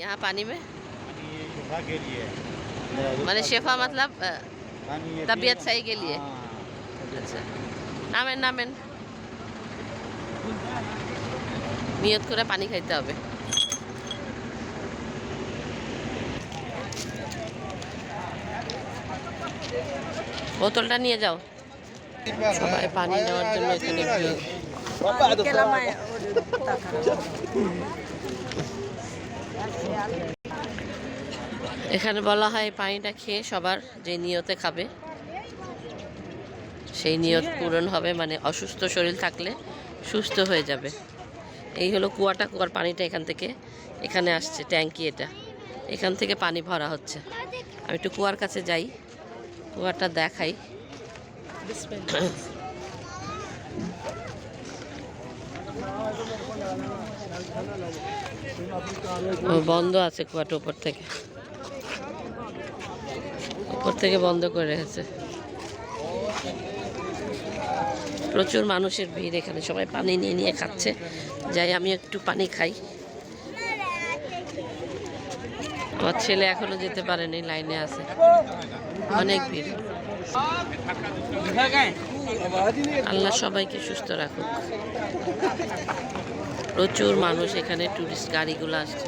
यहाँ पानी में पानी ये शिफा के लिए है। मैंने शेफा मतलब अ, पानी ये तबीयत पिए- सही के लिए हाँ, तबीयत আচ্ছা নামেন নামেন নিয়ত করে পানি খাইতে হবে বোতলটা নিয়ে যাও সবাই পানি নেওয়ার জন্য এখানে ভিড়। এখানে বলা হয় পানিটা খেয়ে সবার যে নিয়তে খাবে সেই নিয়ত পূরণ হবে মানে অসুস্থ শরীর থাকলে সুস্থ হয়ে যাবে। এই হলো কুয়াটা কুয়ার পানিটা এখান থেকে এখানে আসছে ট্যাঙ্কি এটা। এখান থেকে পানি ভরা হচ্ছে। আমি একটু কুয়ার কাছে যাই কুয়াটা দেখাই। বন্ধ আছে কুয়াটা উপর থেকে। উপর থেকে বন্ধ করে রেখেছে। প্রচুর মানুষের ভিড় এখানে, সবাই পানি নিয়ে নিয়ে খাচ্ছে। যাই আমি একটু পানি খাই। আমার ছেলে এখনও যেতে পারেনি, লাইনে আছে। অনেক ভিড়। আল্লাহ সবাইকে সুস্থ রাখুক। প্রচুর মানুষ এখানে টুরিস্ট গাড়িগুলো আসছে।